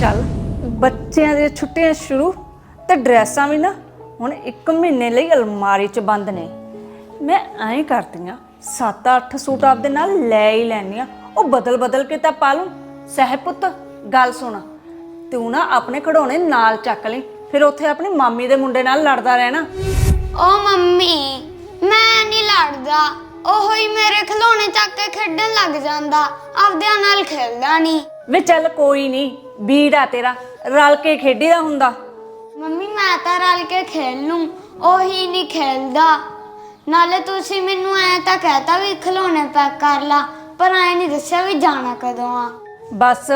ਚੱਲ। ਬੱਚਿਆਂ ਦੀਆਂ ਛੁੱਟੀਆਂ ਸ਼ੁਰੂ ਤੇ ਡਰੈਸਾਂ ਵੀ ਨਾ ਹੁਣ 1 ਮਹੀਨੇ ਲਈ ਅਲਮਾਰੀ 'ਚ ਬੰਦ ਨੇ। ਮੈਂ ਐਂ ਕਰਦੀ ਆ 7-8 ਸੂਟ ਆਪਦੇ ਨਾਲ ਲੈ ਹੀ ਲੈਣੀ ਆ ਉਹ ਬਦਲ ਬਦਲ ਕੇ ਤਾਂ ਪਾ ਲੂੰ। ਸਹਿਬ ਪੁੱਤ ਗੱਲ ਸੁਣ। ਤੂੰ ਨਾ ਆਪਣੇ ਖਿਡੌਣੇ ਨਾਲ ਚੱਕ ਲਈ ਫਿਰ ਉੱਥੇ ਆਪਣੀ ਮਾਮੀ ਦੇ ਮੁੰਡੇ ਨਾਲ ਲੜਦਾ ਰਹਿਣਾ। ਓ ਮੰਮੀ ਮੈਂ ਨਹੀਂ ਲੜਦਾ। ਉਹ ਹੀ ਮੇਰੇ ਖਿਡੌਣੇ ਚੱਕ ਕੇ ਖੇਡਣ ਲੱਗ ਜਾਂਦਾ। ਆਪਦਿਆਂ ਨਾਲ ਖੇਡਦਾ ਨਹੀਂ। ਵੇ ਚੱਲ ਕੋਈ ਨਹੀਂ ਬੀੜਾ ਤੇਰਾ ਰਲ ਕੇ ਖੇਡੀਦਾ ਹੁੰਦਾ। ਮੰਮੀ ਮੈਂ ਤਾਂ ਰਲ ਕੇ ਖੇਲ ਲੂੰ ਉਹੀ ਨਹੀਂ ਖੇਲਦਾ। ਨਾਲੇ ਤੁਸੀਂ ਮੈਨੂੰ ਐ ਤਾਂ ਕਹਿਤਾ ਵੀ ਖਿਡੌਣੇ ਪੈਕ ਕਰ ਲਾ ਪਰ ਐ ਨਹੀਂ ਦੱਸਿਆ ਵੀ ਜਾਣਾ ਕਦੋਂ ਆ। ਬਸ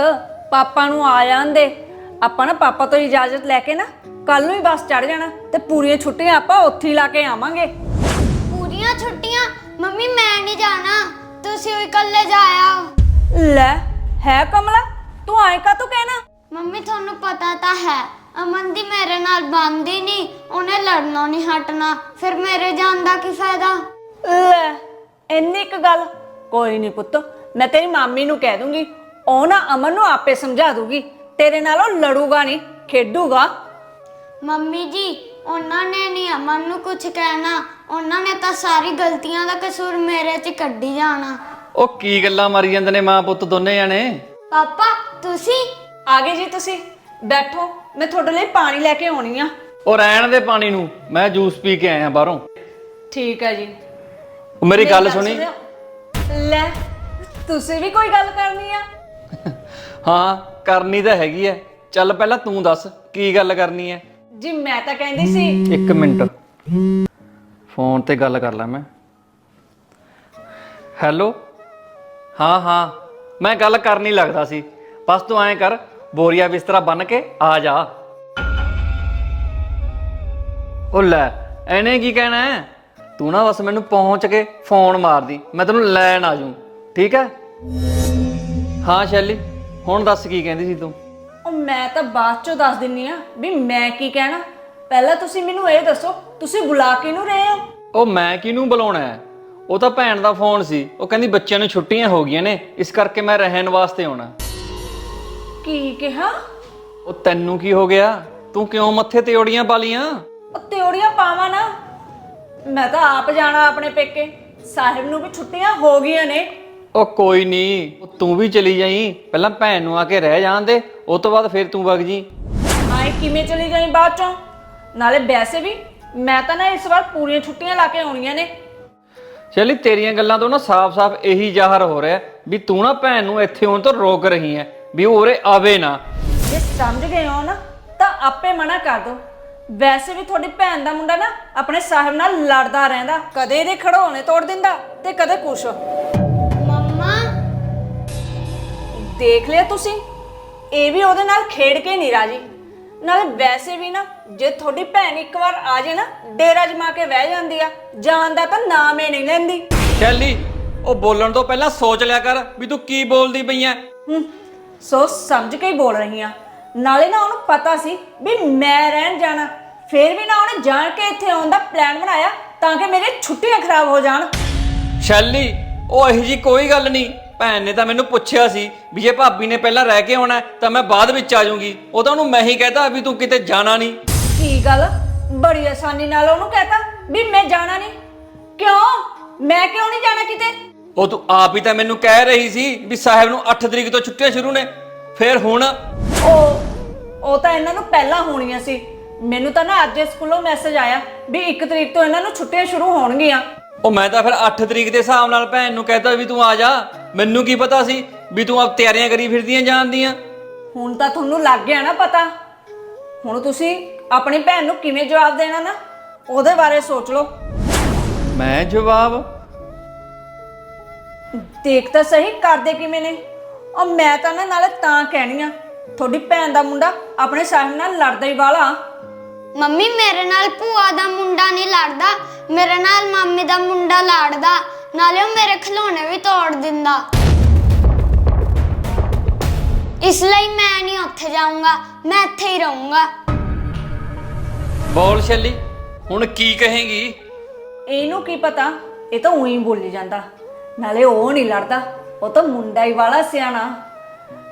ਪਾਪਾ ਨੂੰ ਆ ਜਾਂਦੇ ਆਪਾਂ ਨਾ ਪਾਪਾ ਤੋਂ ਇਜਾਜ਼ਤ ਲੈ ਕੇ ਨਾ ਕੱਲ ਨੂੰ ਹੀ ਬੱਸ ਚੜ ਜਾਣਾ ਤੇ ਪੂਰੀਆਂ ਛੁੱਟੀਆਂ ਆਪਾਂ ਉੱਥੇ ਹੀ ਲਾ ਕੇ ਆਵਾਂਗੇ। ਪੂਰੀਆਂ ਛੁੱਟੀਆਂ? ਮੰਮੀ ਮੈਂ ਨਹੀਂ ਜਾਣਾ। ਤੁਸੀਂ ਉਹ ਇਕੱਲੇ ਜਾਇਆ। ਲੈ ਹੈ ਕਮਲਾ? ਤੂੰ ਆਏ ਕਾ ਤੂੰ ਕਹਿਣਾ? ਮੰਮੀ ਤੁਹਾਨੂੰ ਪਤਾ ਤਾਂ ਹੈ ਅਮਨ ਦੀ ਮੇਰੇ ਨਾਲ ਬਣਦੀ ਨਹੀਂ ਉਹਨੇ ਲੜਨੋਂ ਨਹੀਂ ਹਟਣਾ ਫਿਰ ਮੇਰੇ ਜਾਣ ਦਾ ਕੀ ਫਾਇਦਾ? ਲੈ ਇੰਨੀ ਇੱਕ ਗੱਲ। ਕੋਈ ਨਹੀਂ ਪੁੱਤ ਮੈਂ ਤੇਰੀ ਮਾਮੀ ਨੂੰ ਕਹਿ ਦੂੰਗੀ ਉਹ ਨਾ ਅਮਨ ਨੂੰ ਆਪੇ ਸਮਝਾ ਦੂਗੀ ਤੇਰੇ ਨਾਲ ਉਹ ਲੜੂਗਾ ਨਹੀਂ ਖੇਡੂਗਾ। ਮੰਮੀ ਜੀ ਉਹਨਾਂ ਨੇ ਨਹੀਂ ਅਮਨ ਨੂੰ ਕੁਝ ਕਹਿਣਾ ਉਹਨਾਂ ਨੇ ਤਾਂ ਸਾਰੀ ਗਲਤੀਆਂ ਦਾ ਕਸੂਰ ਮੇਰੇ 'ਚ ਕੱਢੀ ਜਾਣਾ। ਉਹ ਕੀ ਗੱਲਾਂ ਮਾਰੀ ਜਾਂਦੇ ਨੇ ਮਾਂ ਪੁੱਤ ਦੋਨੇ ਜਾਣੇ? ਪਾਪਾ ਤੁਸੀਂ? ਆ ਗਏ ਜੀ ਤੁਸੀਂ। ਬੈਠੋ ਮੈਂ ਤੁਹਾਡੇ ਲਈ ਪਾਣੀ ਲੈ ਕੇ ਆਉਣੀ ਆ। ਉਹ ਰਹਿਣ ਦੇ ਪਾਣੀ ਨੂੰ। ਮੈਂ ਜੂਸ ਪੀ ਕੇ ਆਇਆ ਬਾਹਰੋਂ। ਠੀਕ ਹੈ ਜੀ। ਉਹ ਮੇਰੀ ਗੱਲ ਸੁਣੀ। ਲੈ ਤੁਸੀਂ ਵੀ ਕੋਈ ਗੱਲ ਕਰਨੀ ਆ? ਹਾਂ ਕਰਨੀ ਤਾਂ ਹੈਗੀ ਐ। ਚੱਲ ਪਹਿਲਾਂ ਤੂੰ ਦੱਸ ਕੀ ਗੱਲ ਕਰਨੀ ਐ? ਜੀ ਮੈਂ ਤਾਂ ਕਹਿੰਦੀ ਸੀ। ਇੱਕ ਮਿੰਟ। ਫੋਨ ਤੇ ਗੱਲ ਕਰ ਲਾਂ ਮੈਂ। ਹੈਲੋ? ਹਾਂ ਹਾਂ। ਮੈਂ ਗੱਲ ਕਰਨੀ ਲੱਗਦਾ ਸੀ। ਬਸ ਤੂੰ ਐਂ ਕਰ ਬੋਰੀਆ ਬਿਸਤਰਾ ਬੰਨ ਕੇ ਆ ਜਾ। ਉਹ ਲੈ ਐਨੇ ਕੀ ਕਹਿਣਾ ਹੈ? ਤੂੰ ਨਾ ਬਸ ਮੈਨੂੰ ਪਹੁੰਚ ਕੇ ਫੋਨ ਮਾਰਦੀ ਮੈਂ ਤੈਨੂੰ ਲੈਣ ਆ ਜੂ ਠੀਕ ਹੈ? ਹਾਂ ਸ਼ੈਲੀ ਹੁਣ ਦੱਸ ਕੀ ਕਹਿੰਦੀ ਸੀ ਤੂੰ? ਉਹ ਮੈਂ ਤਾਂ ਬਾਅਦ ਚੋਂ ਦੱਸ ਦਿੰਨੀ ਆ ਵੀ ਮੈਂ ਕੀ ਕਹਿਣਾ। ਪਹਿਲਾਂ ਤੁਸੀਂ ਮੈਨੂੰ ਇਹ ਦੱਸੋ ਤੁਸੀਂ ਬੁਲਾ ਕਿਹਨੂੰ ਰਹੇ ਹੋ? ਉਹ ਮੈਂ ਕਿਹਨੂੰ ਬੁਲਾਉਣਾ ਹੈ? ਉਹ ਤਾਂ ਭੈਣ ਦਾ ਫੋਨ ਸੀ ਉਹ ਕਹਿੰਦੀ ਬੱਚਿਆਂ ਨੂੰ ਛੁੱਟੀਆਂ ਹੋ ਗਈਆਂ ਨੇ ਇਸ ਕਰਕੇ ਮੈਂ ਰਹਿਣ ਵਾਸਤੇ ਆਉਣਾ। ਕੀ ਕਿਹਾ? ਉਹ ਤੈਨੂੰ ਕੀ ਹੋ ਗਿਆ? ਤੂੰ ਕਿਉਂ ਮੱਥੇ ਤੇ ਓੜੀਆਂ ਪਾ ਲੀਆਂ ਉਹ ਤਿਉੜੀਆਂ ਪਾਵਾਂ ਨਾ। ਮੈਂ ਤਾਂ ਆਪ ਜਾਣਾ ਆਪਣੇ ਪੇਕੇ। ਸਾਹਿਬ ਨੂੰ ਵੀ ਛੁੱਟੀਆਂ ਹੋ ਗਈਆਂ ਨੇ। ਉਹ ਕੋਈ ਨਹੀਂ ਉਹ ਤੂੰ ਵੀ ਚਲੀ ਜਾਈ। ਪਹਿਲਾਂ ਭੈਣ ਨੂੰ ਆ ਕੇ ਰਹਿ ਜਾਣ ਦੇ ਉਸ ਤੋਂ ਬਾਅਦ ਫਿਰ ਤੂੰ ਵਗ ਜੀ। ਆਏ ਕਿਵੇਂ ਚਲੀ ਗਈ ਬਾਅਦ ਚੋਂ? ਨਾਲੇ ਵੈਸੇ ਵੀ ਮੈਂ ਤਾਂ ਨਾ ਇਸ ਵਾਰ ਪੂਰੀਆਂ ਛੁੱਟੀਆਂ ਲਾ ਕੇ ਆਉਣੀਆਂ ਨੇ। ਸ਼ੈਲੀ ਤੇਰੀਆਂ ਗੱਲਾਂ ਤੋਂ ਨਾ ਸਾਫ਼-ਸਾਫ਼ ਇਹੀ ਜ਼ਾਹਰ ਹੋ ਰਿਹਾ ਵੀ ਤੂੰ ਨਾ ਭੈਣ ਨੂੰ ਇੱਥੇ ਆਉਣ ਤੋਂ ਰੋਕ ਰਹੀ ਹੈ। ਵੀ ਉਹ ਉਰੇ ਆਵੇ ਨਾ। ਜੇ ਸਮਝ ਗਏ ਹੋ ਨਾ ਤਾਂ ਆਪੇ ਮਨਾ ਕਰ ਦੋ। ਵੈਸੇ ਵੀ ਤੁਹਾਡੀ ਭੈਣ ਦਾ ਮੁੰਡਾ ਨਾ ਆਪਣੇ ਸਾਹਿਬ ਨਾਲ ਲੜਦਾ ਰਹਿੰਦਾ। ਕਦੇ ਇਹਦੇ ਖੜੋਣੇ ਤੋੜ ਦਿੰਦਾ ਤੇ ਕਦੇ ਕੁਛ। ਮੰਮਾ। ਦੇਖ ਲਿਆ ਤੁਸੀਂ? ਇਹ ਵੀ ਉਹਦੇ ਨਾਲ ਖੇਡ ਕੇ ਨਹੀਂ ਰਾਜੀ। ਨਾਲੇ ਵੈਸੇ ਵੀ ਨਾ ਜੇ ਤੁਹਾਡੀ ਭੈਣ ਇੱਕ ਵਾਰ ਆ ਜੇ ਨਾ ਡੇਰਾ ਜਮਾ ਕੇ ਬਹਿ ਜਾਂਦੀ ਆ। ਜਾਣ ਦਾ ਤਾਂ ਨਾਮ ਹੀ ਨਹੀਂ ਲੈਂਦੀ। ਸ਼ੈਲੀ ਉਹ ਬੋਲਣ ਤੋਂ ਪਹਿਲਾਂ ਸੋਚ ਲਿਆ ਕਰ ਵੀ ਤੂੰ ਕੀ ਬੋਲਦੀ ਪਈ ਐ। ਹੂੰ। ਸੋ ਸਮਝ ਕੇ ਹੀ ਬੋਲ ਰਹੀ ਆ। ਨਾਲੇ ਨਾ ਉਹਨੂੰ ਪਤਾ ਸੀ ਵੀ ਮੈਂ ਰਹਿਣ ਜਾਣਾ। ਫੇਰ ਵੀ ਨਾ ਉਹਨੇ ਜਾਣ ਕੇ ਇੱਥੇ ਆਉਣ ਦਾ ਪਲਾਨ ਬਣਾਇਆ ਤਾਂ ਕਿ ਮੇਰੀ ਛੁੱਟੀਆਂ ਖਰਾਬ ਹੋ ਜਾਣ। ਸ਼ੈਲੀ ਉਹ ਇਹੋ ਜੀ ਕੋਈ ਗੱਲ ਨਹੀਂ। ਭੈਣ ਨੇ ਤਾਂ ਮੈਨੂੰ ਪੁੱਛਿਆ ਸੀ ਵੀ ਜੇ ਭਾਬੀ ਨੇ ਪਹਿਲਾਂ ਰਹਿ ਕੇ ਆਉਣਾ ਹੈ, ਤਾਂ ਮੈਂ ਬਾਅਦ ਵਿੱਚ ਆ ਜਾਊਂਗੀ। ਉਹ ਤਾਂ ਉਹਨੂੰ ਮੈਂ ਹੀ ਕਹਤਾ ਵੀ ਤੂੰ ਕਿਤੇ ਜਾਣਾ ਨਹੀਂ। ਕੀ ਗੱਲ? ਬੜੀ ਆਸਾਨੀ ਨਾਲ ਉਹਨੂੰ ਕਹਤਾ ਵੀ ਮੈਂ ਜਾਣਾ ਨਹੀਂ। ਕਿਉਂ? ਮੈਂ ਕਿਉਂ ਨਹੀਂ ਜਾਣਾ ਕਿਤੇ? ਉਹ ਤੂੰ ਆਪ ਹੀ ਤਾਂ ਮੈਨੂੰ ਕਹਿ ਰਹੀ ਸੀ ਵੀ ਸਾਹਿਬ ਨੂੰ 8 ਤਰੀਕ ਤੋਂ ਛੁੱਟੀਆਂ ਸ਼ੁਰੂ ਨੇ ਫਿਰ ਹੁਣ? ਉਹ ਉਹ ਤਾਂ ਇਹਨਾਂ ਨੂੰ ਪਹਿਲਾਂ ਹੋਣੀਆਂ ਸੀ। ਮੈਨੂੰ ਤਾਂ ਨਾ ਅੱਜ ਸਕੂਲੋਂ ਮੈਸੇਜ ਆਇਆ ਵੀ 1 ਤਰੀਕ ਤੋਂ ਇਹਨਾਂ ਨੂੰ ਛੁੱਟੀਆਂ ਸ਼ੁਰੂ ਹੋਣਗੀਆਂ। ਉਹ ਮੈਂ ਤਾਂ ਫਿਰ 8 ਤਰੀਕ ਦੇ ਹਿਸਾਬ ਨਾਲ ਭੈਣ ਨੂੰ ਕਹਿਤਾ ਵੀ ਤੂੰ ਆ ਜਾ। ਮੈਨੂੰ ਕੀ ਪਤਾ ਸੀ ਵੀ ਤੂੰ ਆਪ ਤਿਆਰੀਆਂ ਕਰੀ ਫਿਰਦੀਆਂ ਜਾਣ ਦੀਆਂ ਹੁਣ ਤਾਂ ਤੁਹਾਨੂੰ ਲੱਗ ਗਿਆ ਨਾ ਪਤਾ। ਹੁਣ ਤੁਸੀਂ ਆਪਣੀ ਭੈਣ ਨੂੰ ਕਿਵੇਂ ਜਵਾਬ ਦੇਣਾ ਨਾ ਉਹਦੇ ਬਾਰੇ ਸੋਚ ਲਓ। ਮੈਂ ਜਵਾਬ ਦੇਖ ਤਾਂ ਸਹੀ ਕਰਦੇ ਕਿਵੇਂ ਨੇ। ਉਹ ਮੈਂ ਤਾਂ ਨਾ ਨਾਲੇ ਤਾਂ ਕਹਿਣੀ ਆ ਤੁਹਾਡੀ ਭੈਣ ਦਾ ਮੁੰਡਾ ਆਪਣੇ ਸਾਹਿਬ ਨਾਲ ਲੜਦਾ ਹੀ ਵਾਲਾ। ਮੰਮੀ ਮੇਰੇ ਨਾਲ ਭੂਆ ਦਾ ਮੁੰਡਾ ਨਹੀਂ ਲੜਦਾ ਮੇਰੇ ਨਾਲ ਮਾਮੀ ਦਾ ਮੁੰਡਾ ਲੜਦਾ ਨਾਲੇ ਉਹ ਮੇਰੇ ਖਿਡੌਣੇ ਵੀ ਤੋੜ ਦਿੰਦਾ। ਇਸ ਲਈ ਮੈਂ ਨਹੀਂ ਉੱਥੇ ਜਾਊਂਗਾ ਮੈਂ ਇੱਥੇ ਹੀ ਰਹੂੰਗਾ। ਬੋਲ ਸ਼ੈਲੀ ਹੁਣ ਕੀ ਕਹੇਂਗੀ? ਇਹਨੂੰ ਕੀ ਪਤਾ ਇਹ ਤਾਂ ਉਹੀ ਬੋਲੀ ਜਾਂਦਾ। ਨਾਲੇ ਉਹ ਨਹੀਂ ਲੜਦਾ। ਉਹ ਤਾਂ ਮੁੰਡਾ ਹੀ ਵਾਲਾ ਸਿਆਣਾ।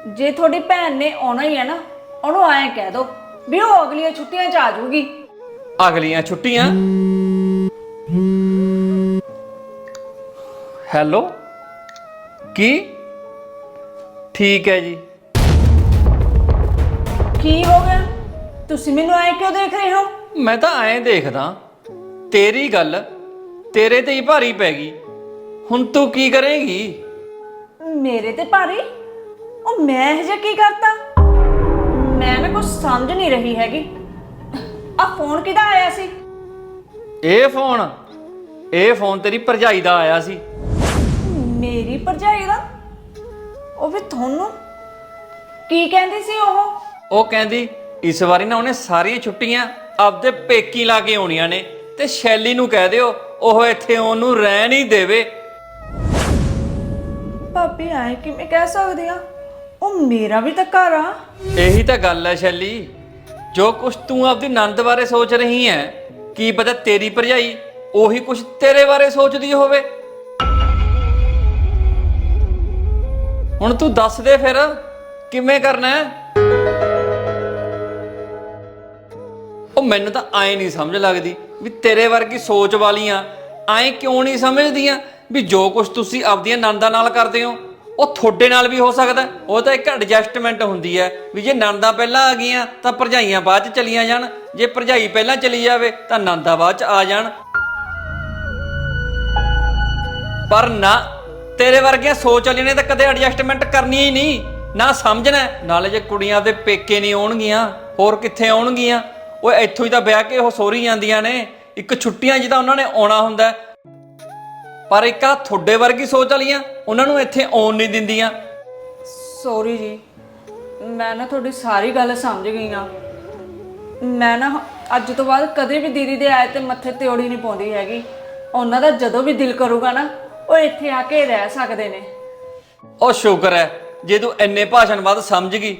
ਜੇ ਤੁਹਾਡੀ ਭੈਣ ਨੇ ਆਉਣਾ ਹੀ ਹੈ ਨਾ ਉਹਨੂੰ ਐਂ ਕਹਿ ਦੋ ਵੀ ਉਹ ਅਗਲੀਆਂ ਛੁੱਟੀਆਂ 'ਚ ਆ ਜਾਊਗੀ। ਅਗਲੀਆਂ ਛੁੱਟੀਆਂ? ਹੈਲੋ? ਕੀ? ਠੀਕ ਹੈ ਜੀ। ਕੀ ਹੋ ਗਿਆ? ਤੁਸੀਂ ਮੈਨੂੰ ਐਂ ਕਿਉਂ ਦੇਖ ਰਹੇ ਹੋ? ਮੈਂ ਤਾਂ ਐਂ ਦੇਖਦਾ ਤੇਰੀ ਗੱਲ ਤੇਰੇ ਤੇ ਹੀ ਭਾਰੀ ਪੈ ਗਈ। ਹੁਣ ਤੂੰ ਕੀ ਕਰੇਂਗੀ? ਮੇਰੇ ਤੇ ਭਾਰੀ? ਉਹ ਮੈਂ ਹਜੇ ਕੀ ਕਰਤਾ? ਮੈਂ ਨਾ ਕੁਝ ਸਮਝ ਨਹੀਂ ਰਹੀ ਹੈਗੀ। ਆ ਫੋਨ ਕਿਹਦਾ ਆਇਆ ਸੀ? ਇਹ ਫੋਨ ਇਹ ਫੋਨ ਤੇਰੀ ਭਰਜਾਈ ਦਾ ਆਇਆ ਸੀ। ਮੇਰੀ ਭਰਜਾਈ ਦਾ? ਉਹ ਵੀ ਤੁਹਾਨੂੰ? ਕੀ ਕਹਿੰਦੀ ਸੀ ਉਹ? ਉਹ ਕਹਿੰਦੀ ਇਸ ਵਾਰੀ ਨਾ ਉਹਨੇ ਸਾਰੀਆਂ ਛੁੱਟੀਆਂ ਆਪਦੇ ਪੇਕੀ ਲਾ ਕੇ ਆਉਣੀਆਂ ਨੇ ਤੇ ਸ਼ੈਲੀ ਨੂੰ ਕਹਿ ਦਿਓ ਉਹ ਇੱਥੇ ਉਹਨੂੰ ਰਹਿ ਨਹੀਂ ਦੇਵੇ। ਭਾਬੀ ਐ ਕਿਵੇਂ ਕਹਿ ਸਕਦੀ ਆ? ਉਹ ਮੇਰਾ ਵੀ ਤਾਂ ਘਰ ਆ। ਇਹੀ ਤਾਂ ਗੱਲ ਹੈ ਸ਼ੈਲੀ। ਜੋ ਕੁਛ ਤੂੰ ਆਪਦੀ ਨੰਦ ਬਾਰੇ ਸੋਚ ਰਹੀ ਹੈ ਕੀ ਪਤਾ ਤੇਰੀ ਭਰਜਾਈ ਉਹੀ ਕੁਛ ਤੇਰੇ ਬਾਰੇ ਸੋਚਦੀ ਹੋਵੇ। ਹੁਣ ਤੂੰ ਦੱਸ ਦੇ ਫਿਰ, ਕਿਵੇਂ ਕਰਨਾ ਹੈ ਉਹ ਮੈਨੂੰ ਤਾਂ ਐ ਨਹੀਂ ਸਮਝ ਲੱਗਦੀ ਵੀ ਤੇਰੇ ਵਰਗੀ ਸੋਚ ਵਾਲੀਆਂ ਆਏ ਕਿਉਂ ਨਹੀਂ ਸਮਝਦੀਆਂ ਵੀ ਜੋ ਕੁਛ ਤੁਸੀਂ ਆਪਦੀਆਂ ਨੰਦਾਂ ਨਾਲ ਕਰਦੇ ਹੋ। ਉਹ ਤੁਹਾਡੇ ਨਾਲ ਵੀ ਹੋ ਸਕਦਾ। ਉਹ ਤਾਂ ਇੱਕ ਐਡਜਸਟਮੈਂਟ ਹੁੰਦੀ ਹੈ ਵੀ ਜੇ ਨੰਦਾਂ ਪਹਿਲਾਂ ਆ ਗਈਆਂ ਤਾਂ ਭਰਜਾਈਆਂ ਬਾਅਦ ਚ ਚਲੀਆਂ ਜਾਣ। ਜੇ ਭਰਜਾਈ ਪਹਿਲਾਂ ਚਲੀ ਜਾਵੇ ਤਾਂ ਨੰਦਾਂ ਬਾਅਦ ਚ ਆ ਜਾਣ। ਪਰ ਨਾ, ਤੇਰੇ ਵਰਗੀਆਂ ਸੋਚ ਵਾਲੀਆਂ ਨੇ ਤਾਂ ਕਦੇ ਐਡਜਸਟਮੈਂਟ ਕਰਨੀ ਹੀ ਨਹੀਂ। ਨਾ ਸਮਝਣਾ ਨਾਲੇ ਜੇ ਕੁੜੀਆਂ ਦੇ ਪੇਕੇ ਨਹੀਂ ਆਉਣਗੀਆਂ, ਹੋਰ ਕਿੱਥੇ ਆਉਣਗੀਆਂ? ਉਹ ਇੱਥੋਂ ਹੀ ਤਾਂ ਵਿਆਹ ਕੇ ਉਹ ਸੋਰੀ ਜਾਂਦੀਆਂ ਨੇ। ਇੱਕ ਛੁੱਟੀਆਂ 'ਚ ਉਹਨਾਂ ਨੇ ਆਉਣਾ ਹੁੰਦਾ ਪਰ ਇੱਕ ਆ ਤੁਹਾਡੇ ਵਰਗੀ ਸੋਚ ਵਾਲੀਆਂ ਉਹਨਾਂ ਨੂੰ ਇੱਥੇ ਆਉਣ ਨਹੀਂ ਦਿੰਦੀਆਂ। ਸੌਰੀ ਜੀ ਮੈਂ ਨਾ ਤੁਹਾਡੀ ਸਾਰੀ ਗੱਲ ਸਮਝ ਗਈ ਆ ਮੈਂ ਨਾ ਅੱਜ ਤੋਂ ਬਾਅਦ ਕਦੇ ਵੀ ਦੀਦੀ ਦੇ ਆਏ ਤੇ ਮੱਥੇ ਤੇ ਓੜੀ ਨਹੀਂ ਪਾਉਂਦੀ ਹੈਗੀ। ਉਹਨਾਂ ਦਾ ਜਦੋਂ ਵੀ ਦਿਲ ਕਰੂਗਾ ਨਾ ਉਹ ਇੱਥੇ ਆ ਕੇ ਰਹਿ ਸਕਦੇ ਨੇ। ਉਹ ਸ਼ੁਕਰ ਹੈ ਜੇ ਤੂੰ ਇੰਨੇ ਭਾਸ਼ਣ ਬਾਅਦ ਸਮਝ ਗਈ